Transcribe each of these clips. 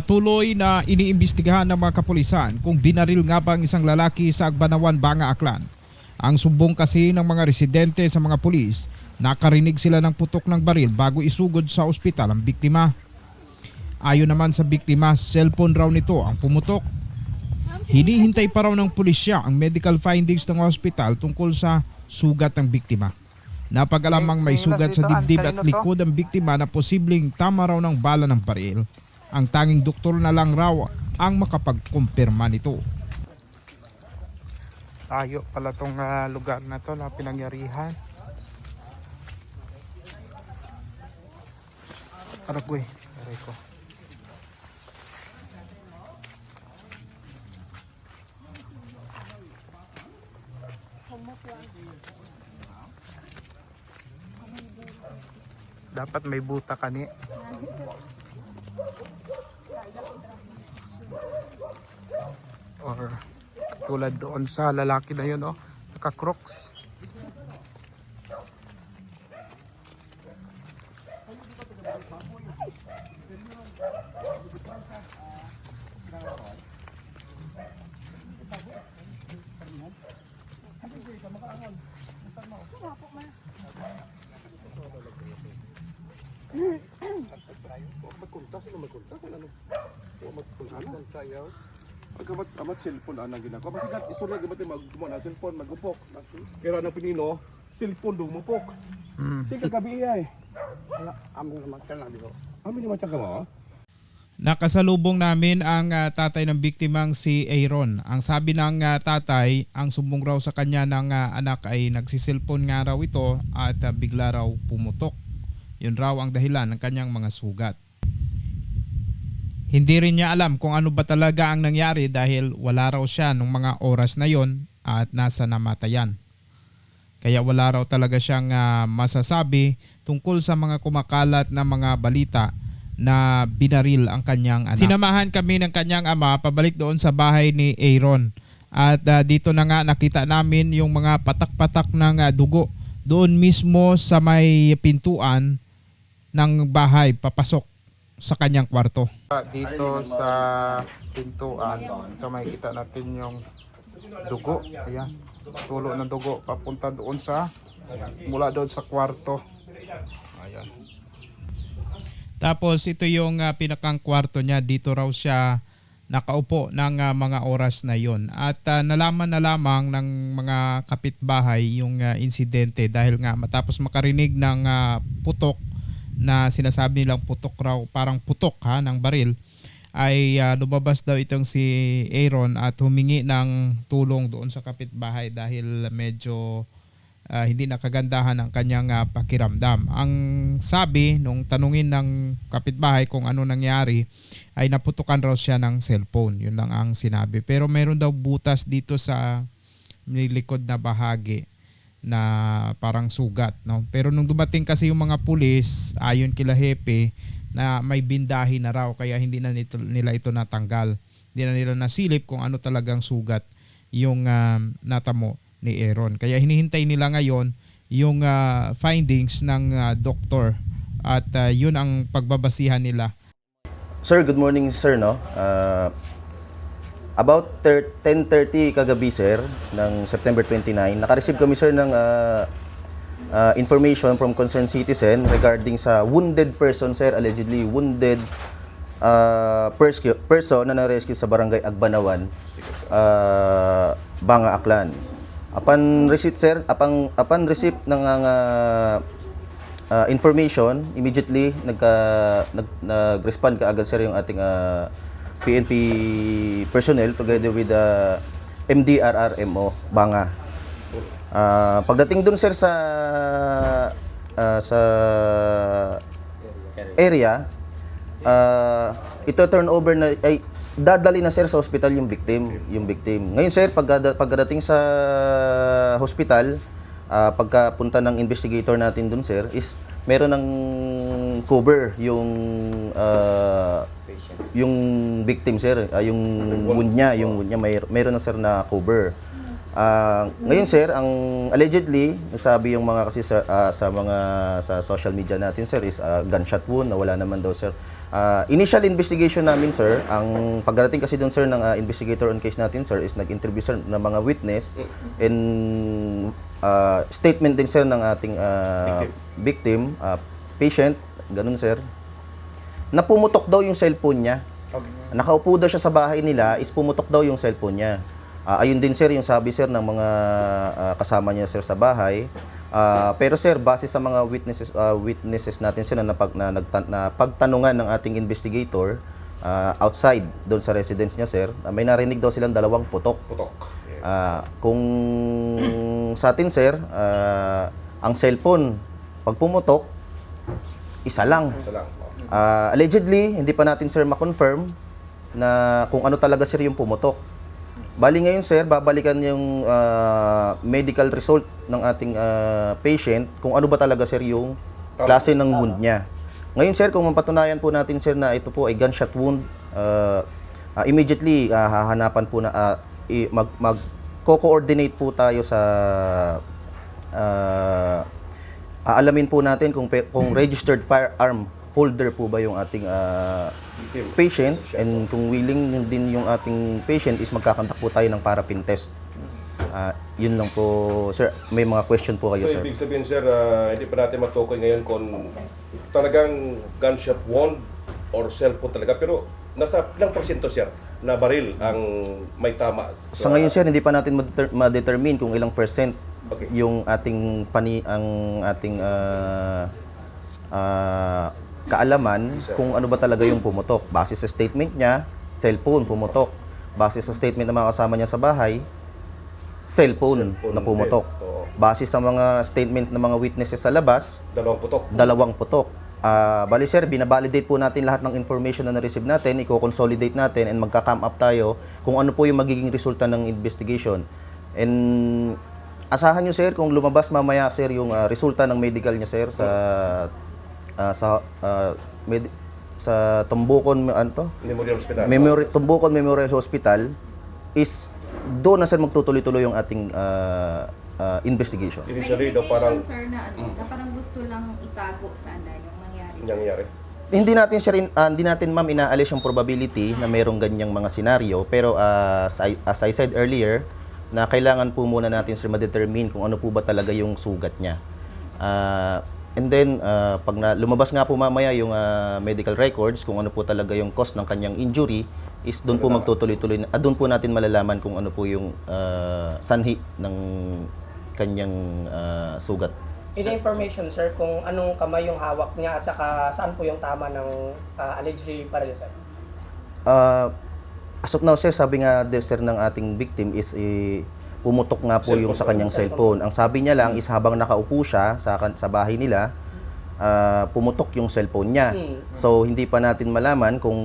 Patuloy na iniimbestigahan ng mga kapulisan kung binaril nga ba ang isang lalaki sa Agbanawan, Banga, Aklan. Ang sumbong kasi ng mga residente sa mga pulis, nakarinig sila ng putok ng baril bago isugod sa ospital ang biktima. Ayon naman sa biktima, cellphone raw nito ang pumutok. Hinihintay pa raw ng pulisya ang medical findings ng ospital tungkol sa sugat ng biktima. Napag-alamang may sugat sa dibdib at likod ang biktima na posibleng tama raw ng bala ng baril. Ang tanging doktor na lang raw ang makapagkumpirma nito. Tayo pala tong ah, lugar na to na pinangyarihan. Aragoy, aray ko. Dapat may buta kani. Or tulad doon sa lalaki na yun, oh. Naka-crocs. Amat cellphone ana ginako. Basigat istorya gamat magkumo na cellphone magupok. Pero ang pinino, cellphone dumupok. Hmm. Sige gabi ay. Wala amin naman ka na dito. Amin naman ka mo. Nakasalubong namin ang ah, tatay ng biktimang si Aaron. Ang sabi ng ah, tatay, ang sumbong raw sa kanya ng ah, anak ay nagsiselfon nga raw ito at ah, bigla raw pumutok. Yun raw ang dahilan ng kanyang mga sugat. Hindi rin niya alam kung ano ba talaga ang nangyari dahil wala raw siya nung mga oras na yon at nasa namatayan. Kaya wala raw talaga siyang ah, masasabi tungkol sa mga kumakalat na mga balita na binaril ang kanyang anak. Sinamahan kami ng kanyang ama pabalik doon sa bahay ni Aaron. At ah, dito na nga nakita namin yung mga patak-patak ng ah, dugo doon mismo sa may pintuan ng bahay papasok sa kanyang kwarto. Dito sa pintuan, so makikita natin yung dugo. Ayan. Tulo ng dugo papunta doon sa mula doon sa kwarto. Ayan. Tapos ito yung ah, pinakang kwarto niya. Dito raw siya nakaupo ng ah, mga oras na yon. At ah, nalaman na lamang ng mga kapitbahay yung ah, insidente dahil nga matapos makarinig ng ah, putok na sinasabi nilang putok raw, parang putok ha ng baril ay ah, lumabas daw itong si Aaron at humingi ng tulong doon sa kapitbahay dahil medyo ah, hindi nakagandahan ang kanyang ah, pakiramdam. Ang sabi nung tanungin ng kapitbahay kung ano nangyari ay naputukan raw siya ng cellphone. Yun lang ang sinabi. Pero meron daw butas dito sa likod na bahagi na parang sugat. No? Pero nung dumating kasi yung mga pulis, ayon kila Hepe, na may bindahi na raw kaya hindi na nito, nila ito natanggal. Hindi na nila nasilip kung ano talagang sugat yung um, natamo ni Aaron. Kaya hinihintay nila ngayon yung ah, findings ng ah, doktor at ah, yun ang pagbabasihan nila Sir, good morning sir no. Uh, about thir- 10:30 kagabi sir ng September 29, naka-receive kami sir ng uh, uh, information from concerned citizen regarding sa wounded person sir, allegedly wounded uh, pers- person na na-rescue sa barangay Agbanawan, uh, Banga Aklan. Upon receipt sir, upon, upon receipt ng uh, uh, information, immediately nagka nag, nag-respond ka agad sir yung ating uh, PNP personnel together with the MDRRMO Banga. Uh, pagdating dun sir sa uh, sa area, uh, ito turnover na ay dadali na sir sa hospital yung victim, yung victim. Ngayon sir, pagkada, pagdating sa hospital, ah, pagkapunta ng investigator natin dun sir, is meron ng cover yung ah, yung victim sir, ah, yung wound niya, yung wound niya may meron na sir na cover. Ah, ngayon sir, ang allegedly, nagsabi yung mga kasi sir, ah, sa mga sa social media natin sir is ah, gunshot wound na wala naman daw sir. Ah, initial investigation namin sir, ang pagdating kasi doon sir ng ah, investigator on case natin sir is nag-interview sir ng mga witness and ah, statement din sir ng ating ah, victim, ah, patient, ganun sir. Na pumutok daw yung cellphone niya. Nakaupo daw siya sa bahay nila, is pumutok daw yung cellphone niya. Ah, ayun din sir yung sabi sir ng mga ah, kasama niya sir sa bahay. Ah, pero sir, base sa mga witnesses ah, witnesses natin sir na, napag, na, nagtan- na pagtanungan ng ating investigator ah, outside doon sa residence niya sir, ah, may narinig daw silang dalawang putok. Putok. Yeah. Ah, kung sa atin sir, ah, ang cellphone pag pumutok isa lang. Isa lang. Ah, allegedly, hindi pa natin sir ma-confirm na kung ano talaga sir yung pumutok. Bali ngayon sir, babalikan yung ah, medical result ng ating ah, patient kung ano ba talaga sir yung klase ng wound niya. Ngayon sir, kung mapatunayan po natin sir na ito po ay gunshot wound, ah, ah, immediately ah, hahanapan po na i- mag, mag co-coordinate po tayo sa ah, aalamin po natin kung kung registered firearm holder po ba yung ating Victim. patient and kung willing din yung ating patient is magkakantak po tayo ng parapin test. Ah, yun lang po, sir. May mga question po kayo, So, sir. ibig sabihin, sir, ah, hindi pa natin matukoy ngayon kung talagang gunshot wound or cellphone talaga. Pero nasa ilang porsyento, sir, na baril ang may tama Sa ngayon, sir, hindi pa natin ma-deter- ma-determine kung ilang percent Okay. yung ating pani ang ating ah, ah, kaalaman kung ano ba talaga yung pumutok. Base sa statement niya, cellphone pumutok. Base sa statement ng mga kasama niya sa bahay, cellphone, Cellphone na pumutok. Base sa mga statement ng mga witnesses sa labas, Dalawang putok. dalawang putok. Ah, bali sir, binabalidate po natin lahat ng information na na-receive natin, i-consolidate natin and magka-come up tayo kung ano po yung magiging resulta ng investigation. And asahan nyo sir kung lumabas mamaya sir yung ah, resulta ng medical niya sir sa ah, sa ah, med- sa Tumbukon ano to? Memorial Hospital. Memori- Tumbukon Memorial Hospital is doon na sir magtutuloy-tuloy yung ating ah, ah, investigation. Initially, daw parang sir, na, ano, na parang gusto lang itago sana yung mangyari. nangyari. hindi natin sir, ah, hindi natin ma'am inaalis yung probability na merong ganyang mga senaryo pero ah, as, I, as I said earlier na kailangan po muna natin sir ma-determine kung ano po ba talaga yung sugat niya. Ah, and then ah, pag na, lumabas nga po mamaya yung ah, medical records kung ano po talaga yung cause ng kanyang injury is doon po magtutuloy-tuloy na ah, doon po natin malalaman kung ano po yung ah, sanhi ng kanyang ah, sugat. Any information, sir, kung anong kamay yung hawak niya at saka saan po yung tama ng ah, allegedly baril, sir? Uh, as of now, sir, sabi nga sir, ng ating victim is eh, pumutok nga po yung sa kanyang cellphone. Ang sabi niya lang is habang nakaupo siya sa, kan- sa bahay nila, ah, pumutok yung cellphone niya. Mm. So, hindi pa natin malaman kung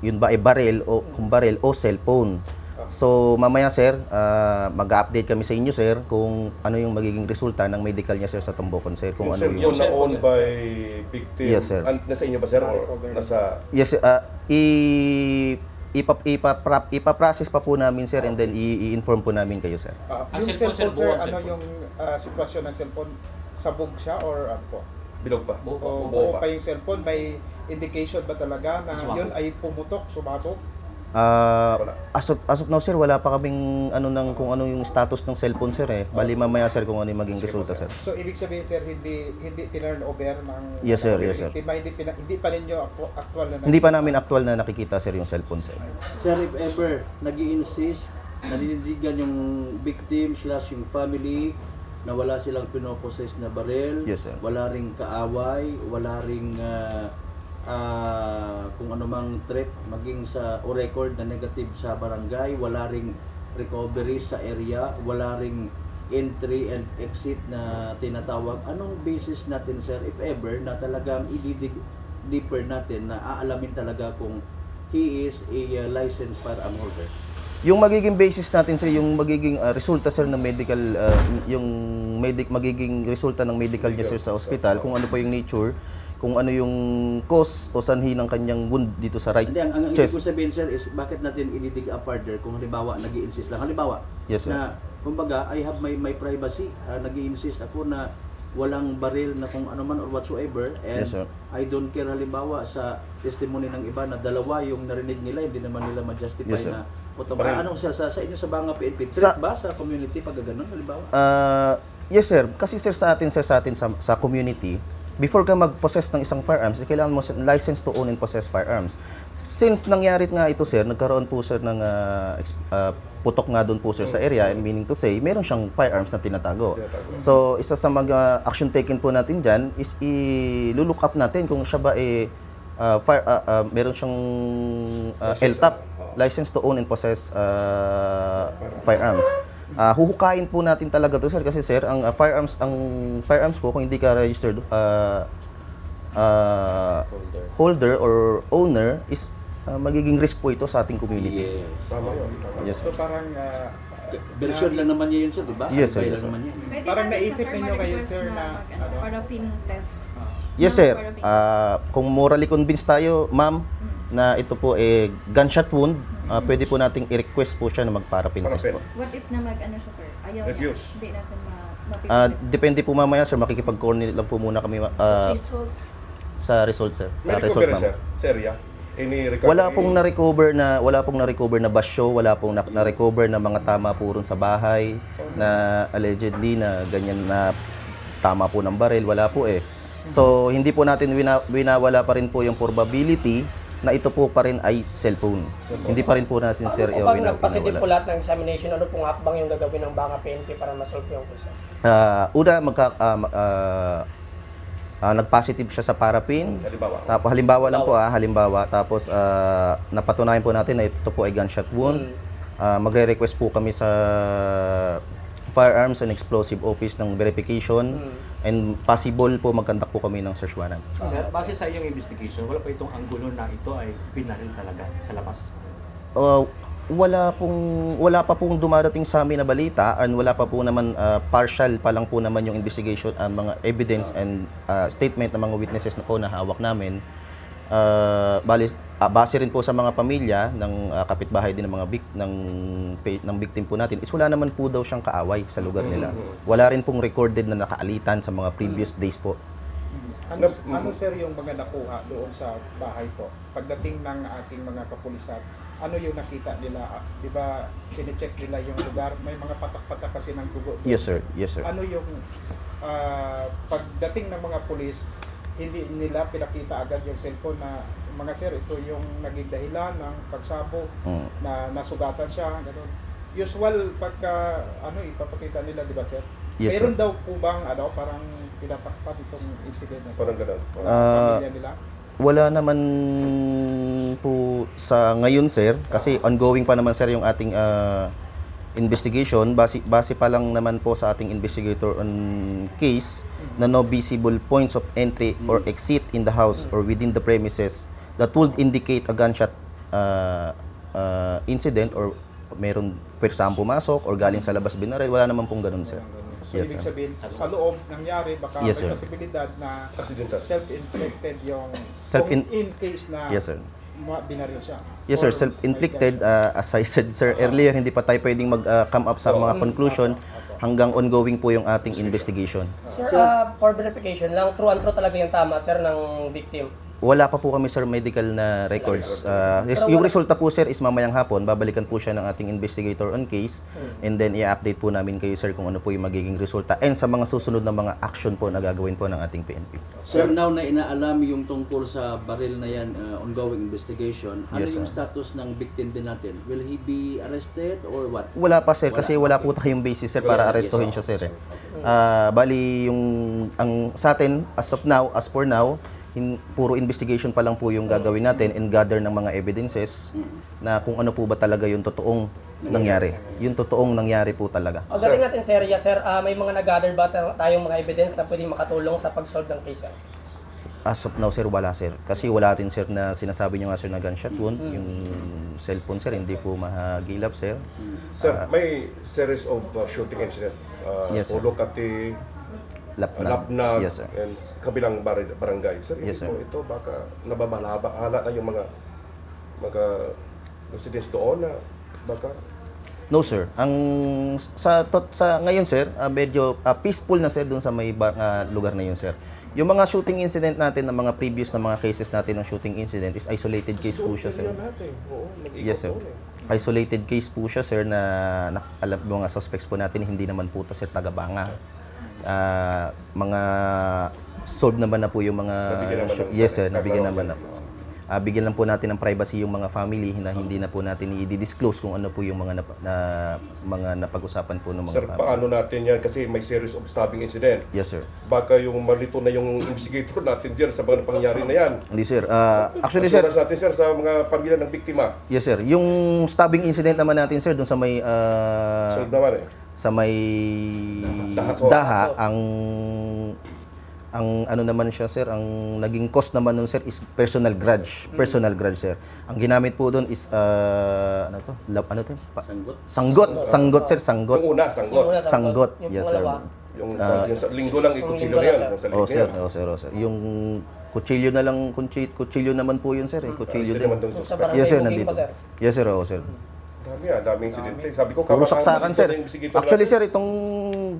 yun ba ay baril o kung baril o cellphone. So, mamaya sir, ah, mag-update kami sa inyo sir kung ano yung magiging resulta ng medical niya sir sa Tumbokon sir. Kung Yung ano cellphone yung... na owned by victim. Yes, sir. An- nasa inyo ba, sir? Or nasa... Yes, uh, i ipa, ipa, ipa-process pa po namin sir and then i- i-inform po namin kayo sir. Ah, Ang yung cellphone, cellphone, sir, sir, buo ano cellphone. yung ah, sitwasyon ng cellphone? Sabog siya or ano po? Bilog pa. O Buo buo pa yung cellphone? May indication ba talaga na Sumabog. yun ay pumutok, sumabog? Ah, Wala. as of, as of now sir, wala pa kaming ano ng kung ano yung status ng cellphone sir eh. Bali mamaya sir kung ano yung po, resulta sir. So, ibig sabihin, sir, hindi hindi tinurn over ng... Yes, sir. ng Yes, sir. biktima, Hindi, pina, hindi pa ninyo actu- actual na... Hindi pa namin actual na nakikita sir yung cellphone sir. Sir, if ever nag insist nanindigan yung victim slash yung family na wala silang pinoposes na baril, Yes, sir. wala ring kaaway, wala ring ah, ah, kung anumang threat maging sa o record na negative sa barangay, wala ring recovery sa area, wala ring entry and exit na tinatawag. Anong basis natin sir if ever na talagang ididig deeper natin na aalamin talaga kung he is a uh, licensed firearm holder. Yung magiging basis natin sir, yung magiging ah, resulta sir ng medical ah, yung medic magiging resulta ng medical niya sir sa ospital kung ano pa yung nature kung ano yung cause o sanhi ng kanyang wound dito sa right Hindi, ang, ang ibig chest. ko sabihin sir is bakit natin i-dig apart there kung halimbawa nag insist lang. Halimbawa, Yes, sir. na kumbaga I have my my privacy. Uh, nag insist ako na walang baril na kung ano man or whatsoever and Yes, sir. I don't care halimbawa sa testimony ng iba na dalawa yung narinig nila hindi naman nila ma-justify Yes, sir. na puto Baril. anong sir sa, sa inyo sa Banga PNP Sa- threat ba sa community pag ganun halimbawa Ah, yes sir, kasi sir sa atin sir sa atin sa, sa community, before ka mag-possess ng isang firearms, eh, kailangan mo license to own and possess firearms. Since nangyari nga ito sir, nagkaroon po sir ng ex- ah, putok nga doon po sir sa area, and meaning to say, meron siyang firearms na tinatago. So, isa sa mga action taken po natin dyan is i-look up natin kung siya ba eh, ah, fire, ah, ah, meron siyang ah, LTAP, license to own and possess ah, firearms. Ah, huhukayin po natin talaga to sir kasi sir ang ah, firearms ang firearms ko kung hindi ka registered ah, ah, holder or owner is ah, magiging risk po ito sa ating community. Tama yun. Yes. So parang ah, version lang naman niya yun sir di ba Yes, sir, Alibay yes, sir. naman Pwede Parang naisip ninyo kayo, sir, na, mag, ano, ano? paraffin test. Yes sir. Ah, kung morally convinced tayo, ma'am, na ito po eh gunshot wound, ah, pwede po nating i-request po siya na magparapin test Parapin. po. What if na mag, ano siya, sir? Ayaw Refuse. niya. Hindi natin ma, Ah, mapipilit. depende po mamaya sir, makikipag-coordinate lang po muna kami ah, Result. sa result sir. May Sa result recovery, ma'am. sir? Serya? Any recovery? Wala pong na-recover na wala pong na-recover na basyo, wala pong na- na-recover na mga tama po ron sa bahay na allegedly na ganyan na tama po ng baril, wala po eh. So hindi po natin wina, winawala pa rin po yung probability na ito po pa rin ay cellphone. Hindi pa rin po sir Paano yung pag nagpasidip po lahat ng examination, ano pong hakbang yung gagawin ng Banga PNP para masolve yung case? Ah, una magka ma- ah, ah, nag-positive siya sa parapin. Halimbawa. Tapos halimbawa lang po ah, halimbawa tapos ah, napatunayan po natin na ito po ay gunshot wound. Ah, magre-request po kami sa Firearms and Explosive Office ng verification and possible po magkandak po kami ng search warrant. Sir, base sa iyong investigation, wala pa itong anggulo na ito ay binaril talaga sa labas. Uh, wala pong wala pa pong dumadating sa amin na balita and wala pa po naman uh, partial pa lang po naman yung investigation ang mga evidence and uh, statement ng mga witnesses na po na hawak namin. Uh, bali, ah, base rin po sa mga pamilya ng ah, kapitbahay din ng mga bik ng ng victim po natin is wala naman po daw siyang kaaway sa lugar nila. Wala rin pong recorded na nakaalitan sa mga previous days po. Ano, ano sir yung mga nakuha doon sa bahay po? Pagdating ng ating mga kapulisan, ano yung nakita nila? Ah, Di ba, sinecheck nila yung lugar? May mga patak-patak kasi ng dugo doon. Yes sir, yes sir. Ano yung ah, pagdating ng mga pulis, hindi nila pinakita agad yung cellphone na mga sir, ito yung naging dahilan ng pagsabog Mm. na nasugatan siya, ganun. Usual pagka ano ipapakita nila, di ba sir? Yes, Mayroon sir. daw po bang ano, parang tinatakpan itong incident na ito? Parang ganun. Pamilya nila? Wala naman po sa ngayon sir kasi ongoing pa naman sir yung ating ah, investigation base base pa lang naman po sa ating investigator on case na no visible points of entry or exit in the house or within the premises that would indicate a gunshot ah, ah, incident or meron persang pumasok or galing sa labas binaril wala naman pong ganun sir. So, Yes, ibig sir. sabihin, sa loob nangyari, baka Yes, may sir. posibilidad na Accidental. self-inflicted yung Self-in- kung in case na Yes sir. binaril siya. Yes sir, self-inflicted uh, as I said sir earlier, hindi pa tayo pwedeng mag-come up sa mga conclusion hanggang ongoing po yung ating investigation. Sir, ah, for verification lang, true and true talaga yung tama, sir, ng victim. Wala pa po kami sir medical na records. Uh, yes, yung resulta po sir is mamayang hapon, babalikan po siya ng ating investigator on case and then i-update po namin kayo sir kung ano po yung magiging resulta and sa mga susunod na mga action po na gagawin po ng ating PNP. Sir, now na inaalam yung tungkol sa baril na yan, uh, ongoing investigation, ano Yes, yung sir. status ng victim din natin? Will he be arrested or what? Wala pa sir kasi wala po tayong basis sir para arestuhin siya sir. Eh. Ah, bali yung ang sa atin as of now, as for now, hin, puro investigation pa lang po yung gagawin natin and gather ng mga evidences na kung ano po ba talaga yung totoong nangyari. Yung totoong nangyari po talaga. O galing natin, sir, yeah, sir, ah, may mga nag-gather ba ta- tayong mga evidence na pwedeng makatulong sa pag-solve ng case, sir? As of now sir, wala sir. Kasi wala din sir na sinasabi niyo nga sir na gunshot wound. Yung cellphone sir, hindi po mahagilap sir. Sir, may series of uh, shooting incident. Uh, Yes, sir. Ulo Kati, Lapnag. Lapnag Yes, sir. and kabilang bar- barangay. Sir, Yes, ito, sir. ito baka nababalaba na yung mga mga residents doon na baka No sir. Ang sa tot, sa ngayon sir, ah, medyo ah, peaceful na sir doon sa may bar, ah, lugar na yun sir. Yung mga shooting incident natin ng mga previous na mga cases natin ng shooting incident is isolated case po siya sir. Oo, Yes sir. eh. Isolated case po siya sir na, na alam mga suspects po natin hindi naman po ta sir taga Banga. Ah, mga solved naman na po yung mga naman yes sir, nabigyan naman na po. Ah, bigyan lang po natin ng privacy yung mga family na hindi na po natin i-disclose kung ano po yung mga nap- na, mga napag-usapan po ng mga Sir, family. paano natin yan? Kasi may series of stabbing incident. Yes sir. Baka yung malito na yung investigator natin dyan sa mga pangyayari na yan. Hindi sir. Ah, actually sir, Assurance natin sir sa mga pamilya ng biktima. yes sir. Yung stabbing incident naman natin sir doon sa may ah, Solved naman eh. Sa may Daha. daha ang ang ano naman siya sir, ang naging cost naman nun sir is personal grudge. Personal grudge sir. Ang ginamit po doon is ah, ano to? Lab, ano to? Pa- Sanggot. Sanggot, sanggot sir, sanggot. Yung una, sanggot. Yung una, Sanggot. Yung Yes sir. pangalawa, Yung, yung sa linggo lang Yung ikutsilyo na sa Oh sir, oh sir, oh sir. Yung kutsilyo na lang, kutsilyo, kutsilyo naman po yun sir, eh. Kutsilyo Arrested din. naman doon Yung sa suspect. barangay Yes sir, booking nandito. sir. Yes sir, oh sir. Dami ah, daming insidente. Sabi ko, Puro saksakan sir. Actually sir, itong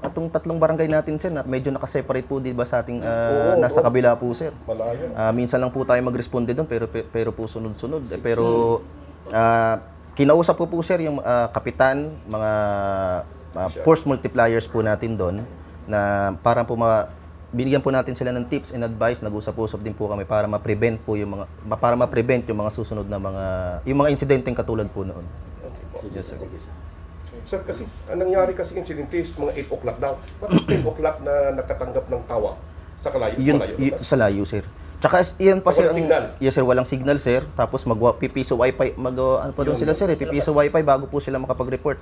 atong tatlong barangay natin sir, na medyo nakaseparate po 'di ba sa ating ah, Oo, nasa oo. kabila po sir. Malayo. Ah, minsan lang po tayo mag-responde doon pero pero po sunod-sunod. Eh, Pero ah, kinausap ko po sir yung ah, kapitan, mga ah, force multipliers po natin doon na para po ma binigyan po natin sila ng tips and advice, nag-usap-usap din po kami para ma-prevent po yung mga ma- para ma-prevent yung mga susunod na mga yung mga insidenteng katulad po noon. Yes sir. Sir, kasi ang nangyari kasi incident is mga 8 o'clock daw. Bakit 10 o'clock na nakatanggap ng tawa sa kalayo? Sa Yun, malayo. y- sa layo, sir. Tsaka yan pa, So, sir. walang ang- signal? Yes, sir. Walang signal, sir. Tapos mag pipiso wifi, mag, uh, ano pa doon Yun, sila, sir. Eh, pipiso wifi bago po sila makapag-report.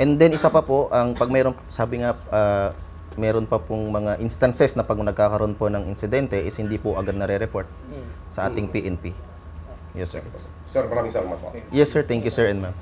And then, isa pa po, ang pag mayroon, sabi nga, ah, meron pa pong mga instances na pag nagkakaroon po ng insidente is hindi po agad nare-report sa ating PNP. Yes, sir. Sir, maraming salamat po. Yes, sir. Thank you, sir and ma'am.